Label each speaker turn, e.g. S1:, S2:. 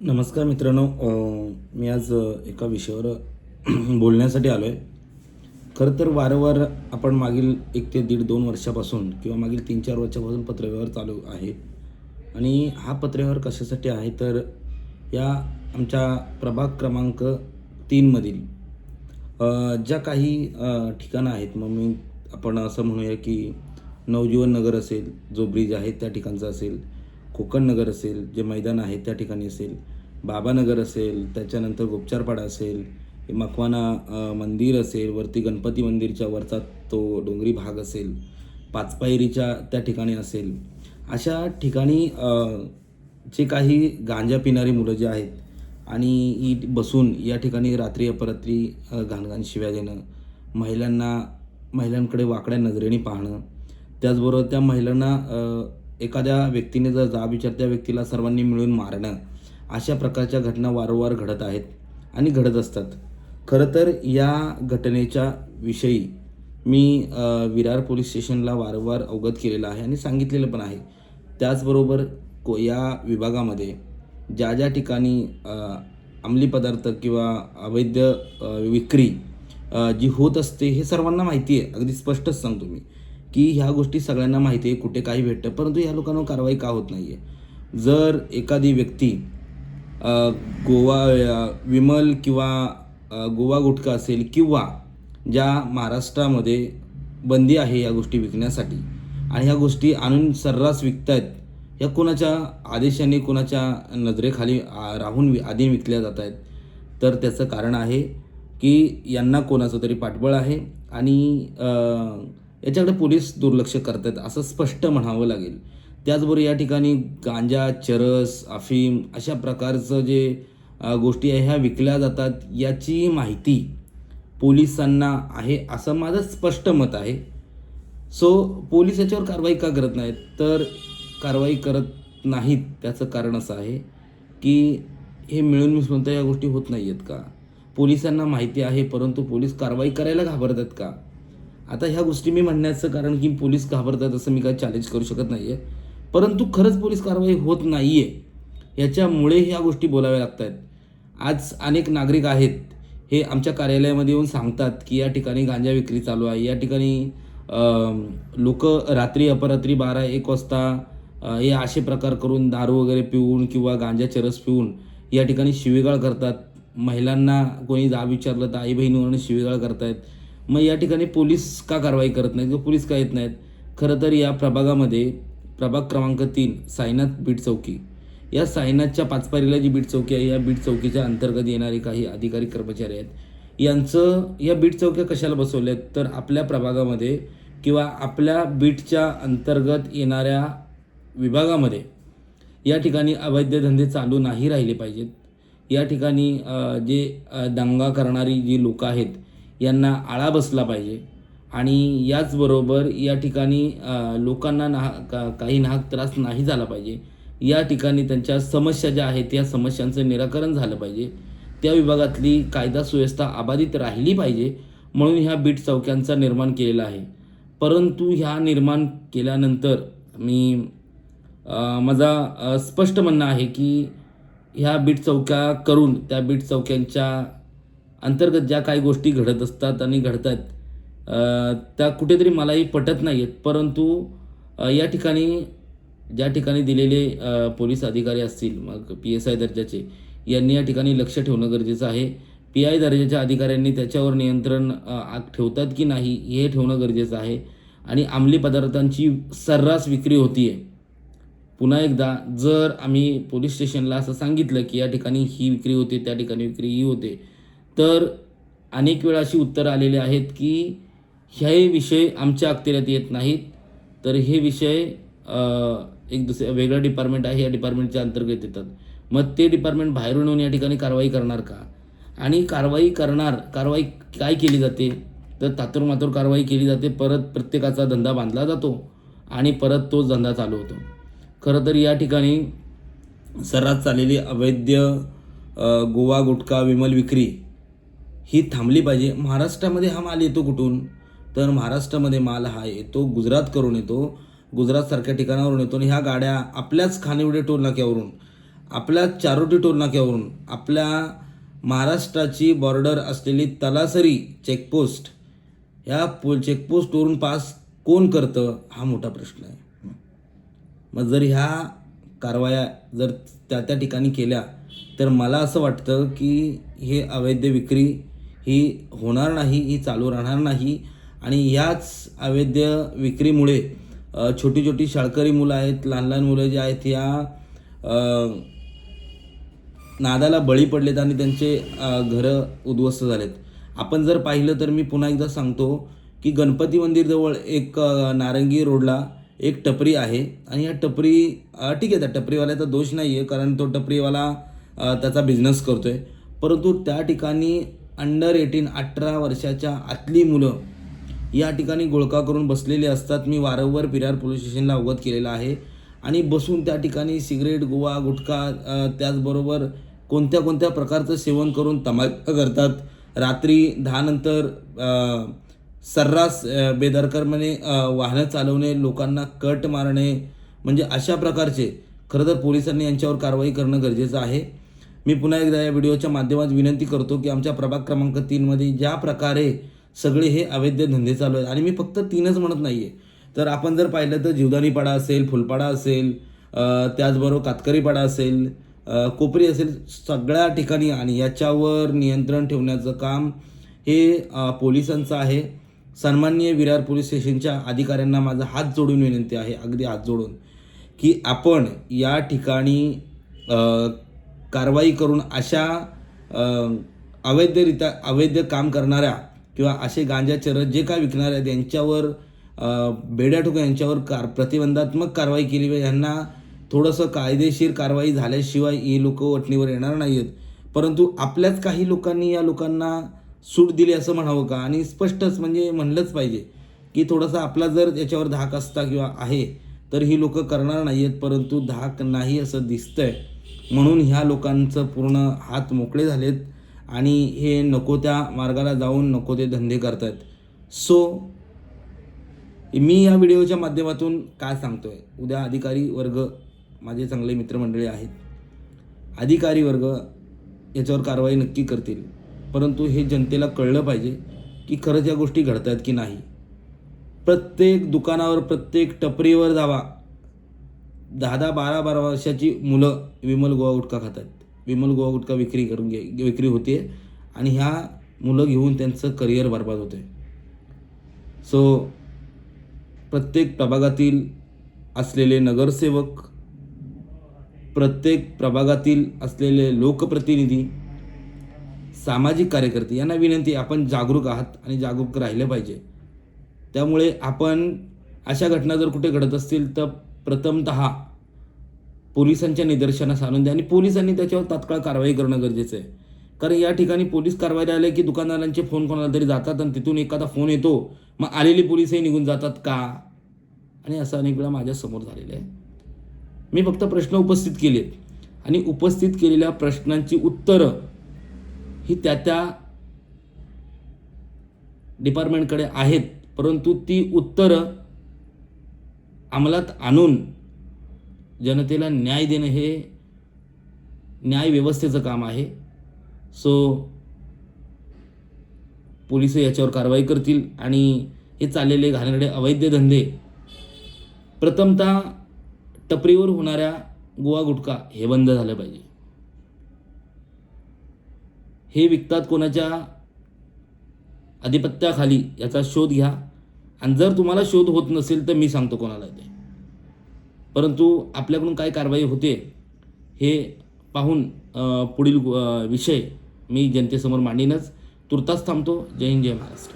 S1: नमस्कार मित्रांनो मी आज एका विषयावर बोलण्यासाठी आलो आहे खरं तर वारंवार आपण मागील एक ते दीड दोन वर्षापासून किंवा मागील तीन चार वर्षापासून पत्रव्यवहार चालू आहे. आणि हा पत्रव्यवहार कशासाठी आहे? तर या आमच्या प्रभाग क्रमांक तीनमधील ज्या काही ठिकाणं आहेत मग मी आपण असं म्हणूया की नवजीवन नगर असेल जो ब्रिज आहे त्या ठिकाणचा असेल कोकण नगर असेल जे मैदान आहे त्या ठिकाणी असेल बाबानगर असेल त्याच्यानंतर गोपचारपाडा असेल मखवाना मकवाना मंदिर असेल वरती गणपती मंदिरच्या वरचा तो डोंगरी भाग असेल पाचपायरीच्या त्या ठिकाणी असेल अशा ठिकाणी जे काही गांजा पिणारी मुलं जे आहेत आणि ही बसून या ठिकाणी रात्री अपरात्री घाणघाण शिव्या देणं महिलांना महिलांकडे वाकड्या नजरेने पाहणं त्याचबरोबर त्या महिलांना एखाद्या व्यक्तीने जर जाब विचार त्या व्यक्तीला सर्वांनी मिळून मारणं अशा प्रकारच्या घटना वारंवार घडत आहेत आणि घडत असतात. खरं तर या घटनेच्या विषयी मी विरार पोलीस स्टेशनला वारंवार अवगत केलेलं आहे आणि सांगितलेलं पण आहे. त्याचबरोबर को या विभागामध्ये ज्या ज्या ठिकाणी अंमली पदार्थ किंवा अवैध विक्री जी होत असते हे सर्वांना माहिती आहे. अगदी स्पष्टच सांगतो मी. की ह्या गोष्टी सगळ्यांना माहिती आहे कुठे काही भेटतं. परंतु ह्या लोकांवर कारवाई का होत नाही आहे जर एखादी व्यक्ती गोवा विमल किंवा गोवा गुटखा असेल किंवा ज्या महाराष्ट्रामध्ये बंदी आहे या गोष्टी विकण्यासाठी आणि ह्या गोष्टी आणून सर्रास विकत आहेत या कोणाच्या आदेशाने कोणाच्या नजरेखाली राहून वि- आधी विकल्या जात आहेत तर त्याचं कारण आहे की यांना कोणाचं तरी पाठबळ आहे आणि याच्याकडे पोलीस दुर्लक्ष करत आहेत असं स्पष्ट म्हणावं लागेल. त्याचबरोबर या ठिकाणी गांजा चरस अफीम अशा प्रकारचं जे गोष्टी आहे ह्या विकल्या जातात याची माहिती पोलिसांना आहे असं माझं स्पष्ट मत आहे. सो पोलीस याच्यावर कारवाई का करत नाहीत? तर कारवाई करत नाहीत त्याचं कारण असं आहे की हे मिळून मिसळून या गोष्टी होत नाही आहेत का? पोलिसांना माहिती आहे परंतु पोलीस कारवाई करायला घाबरतात का? आता ह्या गोष्टी मी म्हणण्याचं कारण की पोलीस घाबरतात असं मी काय चॅलेंज करू शकत नाही आहे परंतु खरंच पोलीस कारवाई होत नाही आहे याच्यामुळे ह्या गोष्टी बोलाव्या लागत आहेत आज अनेक नागरिक आहेत हे आमच्या कार्यालयामध्ये येऊन सांगतात की या ठिकाणी गांजा विक्री चालू आहे. या ठिकाणी लोक रात्री अपरात्री बारा एक वाजता हे असे प्रकार करून दारू वगैरे पिऊन किंवा गांजा चरस पिऊन या ठिकाणी शिवीगाळ करतात. महिलांना कोणी जा विचारलं तर आई बहिणीवरून शिवीगाळ करतायत. मग या ठिकाणी पोलीस का कारवाई करत नाहीत? किंवा पोलीस का येत नाहीत? खरं तर या प्रभागामध्ये प्रभाग क्रमांक तीन साईनाथ बीट चौकी. या साईनाथच्या पाचपारीला जी बीट चौकी आहे या बीट चौकीच्या अंतर्गत येणारे काही अधिकारी कर्मचारी आहेत. यांचं या बीट चौक्या कशाला बसवल्या आहेत तर आपल्या प्रभागामध्ये किंवा आपल्या बीटच्या अंतर्गत येणाऱ्या विभागामध्ये या ठिकाणी अवैध धंदे चालू नाही राहिले पाहिजेत. या ठिकाणी जे दंगा करणारी जी लोकं आहेत यांना आळा बसला पाहिजे. आणि याचबरोबर या ठिकाणी लोकांना नाह का काही नाहक त्रास नाही झाला पाहिजे. या ठिकाणी त्यांच्या समस्या ज्या आहेत त्या समस्यांचं निराकरण झालं पाहिजे. त्या विभागातली कायदा सुव्यवस्था अबाधित राहिली पाहिजे म्हणून ह्या बीट चौक्यांचा निर्माण केलेला आहे. परंतु ह्या निर्माण केल्यानंतर मी माझा स्पष्ट म्हणणं आहे की ह्या बीट चौक्या करून त्या बीट चौक्यांच्या अंतर्गत ज्या काही गोष्टी घडत असतात आणि घडत आहेत त्या कुठेतरी मलाही पटत नाही आहेत परंतु या ठिकाणी ज्या ठिकाणी दिलेले पोलीस अधिकारी असतील मग पी एस आय दर्जाचे यांनी या ठिकाणी लक्ष ठेवणं गरजेचं आहे. पी आय दर्जाच्या अधिकाऱ्यांनी त्याच्यावर नियंत्रण ठेवतात की नाही हे ठेवणं गरजेचं आहे. आणि अंमली पदार्थांची सर्रास विक्री होतीये. पुन्हा एकदा जर आम्ही पोलीस स्टेशनला असं सांगितलं की या ठिकाणी ही विक्री होते त्या ठिकाणी विक्री ही होते तर अनेक वेळा अशी उत्तरं आलेली आहेत की हे विषय आमच्या अखत्यारीत येत नाहीत. तर हे विषय एक दुसऱ्या वेगळं डिपार्टमेंट आहे या डिपार्टमेंटच्या अंतर्गत येतात. मग ते डिपार्टमेंट बाहेरून येऊन या ठिकाणी कारवाई करणार का? आणि कारवाई करणार कारवाई काय केली जाते? तर तातूर मातूर कारवाई केली जाते परत प्रत्येकाचा धंदा बांधला जातो आणि परत तोच धंदा चालू होतो. खरं तर या ठिकाणी सर्रास चाललेली अवैध गोवा गुटखा विमल विक्री ही थांबली पाहिजे. महाराष्ट्रामध्ये हा माल येतो कुठून? तर महाराष्ट्रामध्ये माल हा येतो गुजरात करून येतो गुजरातसारख्या ठिकाणावरून येतो. आणि ह्या गाड्या आपल्याच खानिवडे टोलनाक्यावरून आपल्या चारोटी टोलनाक्यावरून आपल्या महाराष्ट्राची बॉर्डर असलेली तलासरी चेकपोस्ट ह्या पो चेकपोस्टवरून पास कोण करतं? हा मोठा प्रश्न आहे. मग जर ह्या कारवाया जर त्या त्या ठिकाणी केल्या तर मला असं वाटतं की हे अवैध विक्री ही होणार नाही ही चालू राहणार नाही. आणि ह्याच अवैध विक्रीमुळे छोटी छोटी शाळकरी मुलं आहेत लहान लहान मुलं जे आहेत या नादाला बळी पडलेत आणि त्यांचे घरं उद्ध्वस्त झालेत. आपण जर पाहिलं तर मी पुन्हा एकदा सांगतो की गणपती मंदिरजवळ एक नारंगी रोडला एक टपरी आहे. आणि या टपरी ठीक आहे त्या टपरीवाल्याचा दोष नाही आहे कारण तो टपरीवाला त्याचा बिझनेस करतो आहे परंतु त्या ठिकाणी अंडर एटीन अठरा वर्षाच्या आतली मुलं या ठिकाणी गोळका करून बसलेले असतात. मी वारंवार पिरार पोलीस स्टेशनला अवगत केलेलं आहे. आणि बसून त्या ठिकाणी सिगरेट गोवा गुटखा त्याचबरोबर कोणत्या कोणत्या प्रकारचं सेवन करून तमाशा करतात. रात्री दहानंतर सर्रास अ, वाहनं चालवणे लोकांना कट मारणे म्हणजे अशा प्रकारचे. खरं तर पोलिसांनी यांच्यावर कारवाई करणं गरजेचं आहे. मी पुन्हा एकदा या व्हिडिओच्या माध्यमात विनंती करतो की आमच्या प्रभाग क्रमांक तीनमध्ये ज्या प्रकारे सगळे हे अवैध धंदे चालू आहेत आणि मी फक्त तीनच म्हणत नाही आहे तर आपण जर पाहिलं तर जीवदानीपाडा असेल फुलपाडा असेल त्याचबरोबर कातकरीपाडा असेल कोपरी असेल सगळ्या ठिकाणी आणि याच्यावर नियंत्रण ठेवण्याचं काम हे पोलिसांचं आहे. सन्माननीय विरार पोलीस स्टेशनच्या अधिकाऱ्यांना माझा हात जोडून विनंती आहे अगदी हात जोडून की आपण या ठिकाणी कारवाई करून अशा अवैधरित्या अवैध काम करणाऱ्या किंवा असे गांजा चरस जे काय विकणारे आहेत यांच्यावर बेड्या ठोका यांच्यावर कार प्रतिबंधात्मक कारवाई केली पाहिजे. यांना थोडंसं कायदेशीर कारवाई झाल्याशिवाय ही लोक वटणीवर येणार नाही आहेत परंतु आपल्याच काही लोकांनी या लोकांना सूट दिली असं म्हणावं का? आणि स्पष्टच म्हणजे म्हणलंच पाहिजे की थोडासा आपला जर याच्यावर धाक असता किंवा आहे तर ही लोकं करणार नाही आहेत परंतु धाक नाही असं दिसतंय. म्हणून ह्या लोकांचं पूर्ण हात मोकळे झालेत आणि हे नको त्या मार्गाला जाऊन नको ते धंदे करतायत. सो मी या व्हिडिओच्या माध्यमातून काय सांगतोय? उद्या अधिकारी वर्ग माझे चांगले मित्रमंडळी आहेत. अधिकारी वर्ग याच्यावर कारवाई नक्की करतील. परंतु हे जनतेला कळलं पाहिजे की खरंच या गोष्टी घडत आहेत की नाही. प्रत्येक दुकानावर प्रत्येक टपरीवर जावा. दहा दहा बारा बारा वर्षाची मुलं विमल गोवा गुटखा खातात. विमल गोवा गुटखा विक्री करून घे विक्री होते आणि ह्या मुलं घेऊन त्यांचं करिअर बर्बाद होते सो प्रत्येक प्रभागातील असलेले नगरसेवक प्रत्येक प्रभागातील असलेले लोकप्रतिनिधी सामाजिक कार्यकर्ते यांना विनंती आपण जागरूक आहात आणि जागरूक राहिले पाहिजे. त्यामुळे आपण अशा घटना जर कुठे घडत असतील तर प्रथमत पोलिसांच्या निदर्शनास आणून द्या आणि पोलिसांनी त्याच्यावर तात्काळ कारवाई करणं गरजेचं आहे. कारण या ठिकाणी पोलीस कारवाईला आले की दुकानदारांचे फोन कोणाला तरी जातात आणि तिथून एखादा फोन येतो मग आलेली पोलिसही निघून जातात का? आणि असं अनेक वेळा माझ्यासमोर झालेलं आहे. मी फक्त प्रश्न उपस्थित केले आणि उपस्थित केलेल्या प्रश्नांची उत्तरं ही त्या त्या डिपार्टमेंटकडे आहेत. परंतु ती उत्तरं अंमलात आणून जनतेला न्याय देणं हे न्याय व्यवस्थेचं काम आहे. सो पोलीस याच्यावर कारवाई करतील आणि हे चाललेले घाणेरडे अवैध धंदे प्रथमतः टपरीवर होणाऱ्या गोवा गुटखा हे बंद झालं पाहिजे. हे विकतात कोणाच्या आधिपत्याखाली याचा शोध घ्या. आणि जर तुम्हाला शोध होत नसेल तर मी सांगतो कोणाला ते. परंतु आपल्याकडून काय कारवाई होते हे पाहून पुढील विषय मी जनतेसमोर मांडीनच. तुर्तास थांबतो. जय हिंद जय महाराष्ट्र.